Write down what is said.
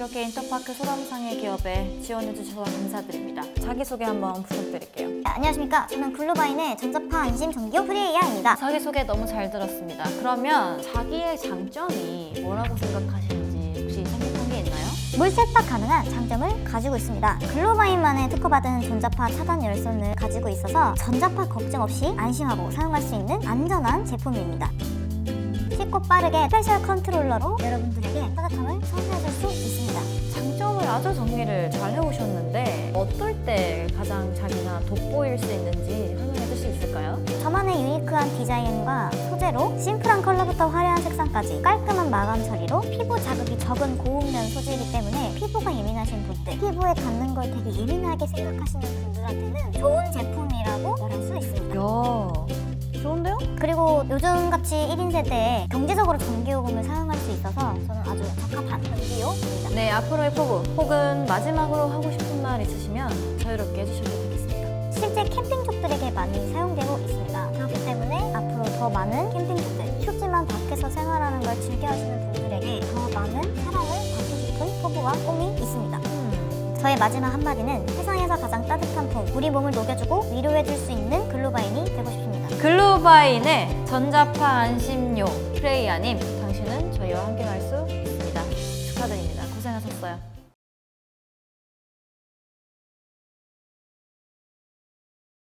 이렇게 인터파크 소담상의 기업에 지원해주셔서 감사드립니다. 자기소개 한번 부탁드릴게요. 네, 안녕하십니까. 저는 글로바인의 전자파 안심 전기요 프리에이아입니다. 자기소개 너무 잘 들었습니다. 그러면 자기의 장점이 뭐라고 생각하시는지 혹시 생각한 게 있나요? 물 세탁 가능한 장점을 가지고 있습니다. 글로바인만의 특허받은 전자파 차단 열선을 가지고 있어서 전자파 걱정 없이 안심하고 사용할 수 있는 안전한 제품입니다. 쉽고 빠르게 스페셜 컨트롤러로 여러분들에게 따뜻함을 선사해줄 수 있습니다. 아주 정리를 잘 해오셨는데 어떨 때 가장 자기가 돋보일 수 있는지 설명해 줄수 있을까요? 저만의 유니크한 디자인과 소재로 심플한 컬러부터 화려한 색상까지 깔끔한 마감 처리로 피부 자극이 적은 고음면 소재이기 때문에 피부가 예민하신 분들, 피부에 닿는 걸 되게 예민하게 생각하시는 분들한테는 좋은 제품이라고 말할 수 있습니다. 야? 요즘같이 1인 세대에 경제적으로 전기요금을 사용할 수 있어서 저는 아주 적합한 전기요입니다. 네 앞으로의 포부 혹은 마지막으로 하고 싶은 말 있으시면 자유롭게 해주셔도 되겠습니다. 실제 캠핑족들에게 많이 사용되고 있습니다. 그렇기 때문에 앞으로 더 많은 캠핑족들, 춥지만 밖에서 생활하는 걸 즐겨하시는 분들에게 더 많은 사랑을 받고 싶은 포부와 꿈이 있습니다. 음, 저의 마지막 한마디는 세상에서 가장 따뜻한 봄, 우리 몸을 녹여주고 위로해줄 수 있는 글로바인이 되고 싶습니다. 글로바인의 전자파 안심요 프레이아님 당신은 저희와 함께 갈수 있습니다. 축하드립니다. 고생하셨어요.